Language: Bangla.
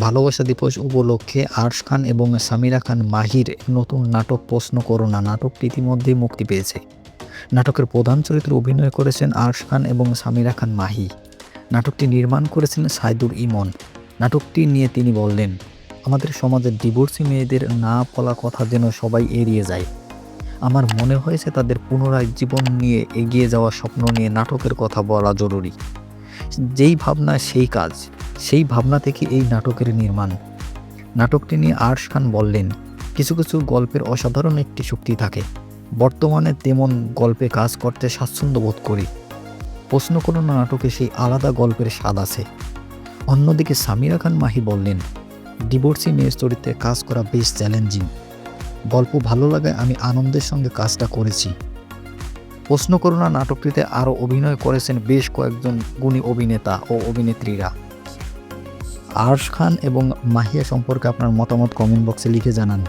ভালোবাসা দিবস উপলক্ষে আর্শ খান এবং সামিরা খান মাহির নতুন নাটক প্রশ্ন করো না নাটকটি ইতিমধ্যেই মুক্তি পেয়েছে। নাটকের প্রধান চরিত্রে অভিনয় করেছেন আর্শ খান এবং সামিরা খান মাহি। নাটকটি নির্মাণ করেছেন সাইদুর ইমন। নাটকটি নিয়ে তিনি বললেন, আমাদের সমাজের ডিভোর্সি মেয়েদের না বলা কথা যেন সবাই এড়িয়ে যায়। আমার মনে হয়েছে তাদের পুনরায় জীবন নিয়ে এগিয়ে যাওয়ার স্বপ্ন নিয়ে নাটকের কথা বলা জরুরি। যেই ভাবনা, সেই কাজ। সেই ভাবনা থেকে এই নাটকের নির্মাণ। নাটকটি নিয়ে আরশ খান বললেন, কিছু কিছু গল্পের অসাধারণ একটি শক্তি থাকে। বর্তমানে তেমন গল্পে কাজ করতে স্বাচ্ছন্দ্য বোধ করি। প্রশ্ন করো না নাটকে সেই আলাদা গল্পের স্বাদ আছে। অন্যদিকে সামিরা খান মাহি বললেন, ডিভোর্সি মেয়ের চরিত্রে কাজ করা বেশ চ্যালেঞ্জিং। গল্প ভালো লাগায় আমি আনন্দের সঙ্গে কাজটা করেছি। প্রশ্ন করোনা নাটকটিতে আরও অভিনয় করেছেন বেশ কয়েকজন গুণী অভিনেতা ও অভিনেত্রীরা। আরশ খান এবং মাহিয়া সম্পর্কে আপনার মতামত কমেন্ট বক্সে লিখে জানান।